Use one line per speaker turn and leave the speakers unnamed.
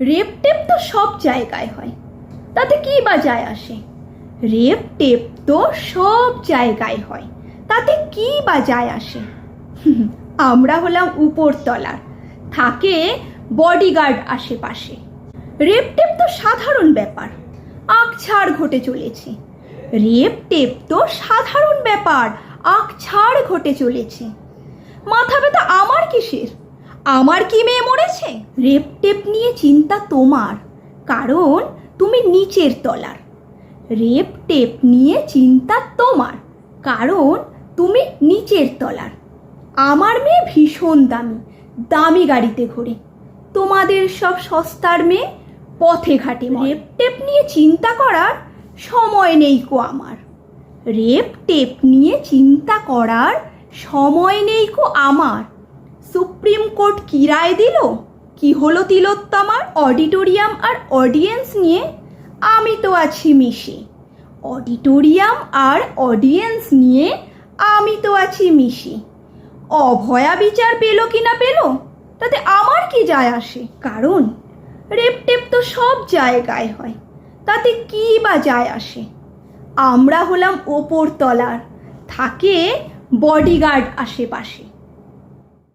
Rape tape তো সব জায়গায় হয়। তাতে কি বা যায় আসে? রেপ টেপ তো সব জায়গায় হয়। তাতে কি বা যায় আসে? আমরা হলাম উপরতলার। থাকে বডিগার্ড আশেপাশে। রেপ টেপ তো সাধারণ ব্যাপার। আঁকছাড় ঘটে চলেছে। রেপ টেপ তো সাধারণ ব্যাপার। আঁকছাড় ঘটে চলেছে। মাথা ব্যথা আমার কিসের? আমার কি মেয়ে মরেছে রেপ টেপ নিয়ে চিন্তা তোমার, কারণ তুমি নিচের তলার। রেপ টেপ নিয়ে চিন্তা তোমার, কারণ তুমি নিচের তলার। আমার মেয়ে ভীষণ দামি দামি গাড়িতে ঘোরে তোমাদের সব সস্তার মেয়ে পথে ঘাটে রেপ টেপ নিয়ে চিন্তা করার সময় নেই কো আমার। রেপ টেপ নিয়ে চিন্তা করার সময় নেই কো আমার। সুপ্রিম কোর্ট কি রায় দিল? কি হলো তিলোত্তমার? অডিটোরিয়াম আর অডিয়েন্স নিয়ে? আমি তো আছি মিশে। অডিটোরিয়াম আর অডিয়েন্স নিয়ে আমি তো আছি মিশে। অভয়া বিচার পেল কি না পেল? তাতে আমার কি যায় আসে? কারণ রেপ টেপ তো সব জায়গায় হয়। তাতে কি বা যায় আসে? আমরা হলাম ওপর তলার থাকে বডিগার্ড আশেপাশে।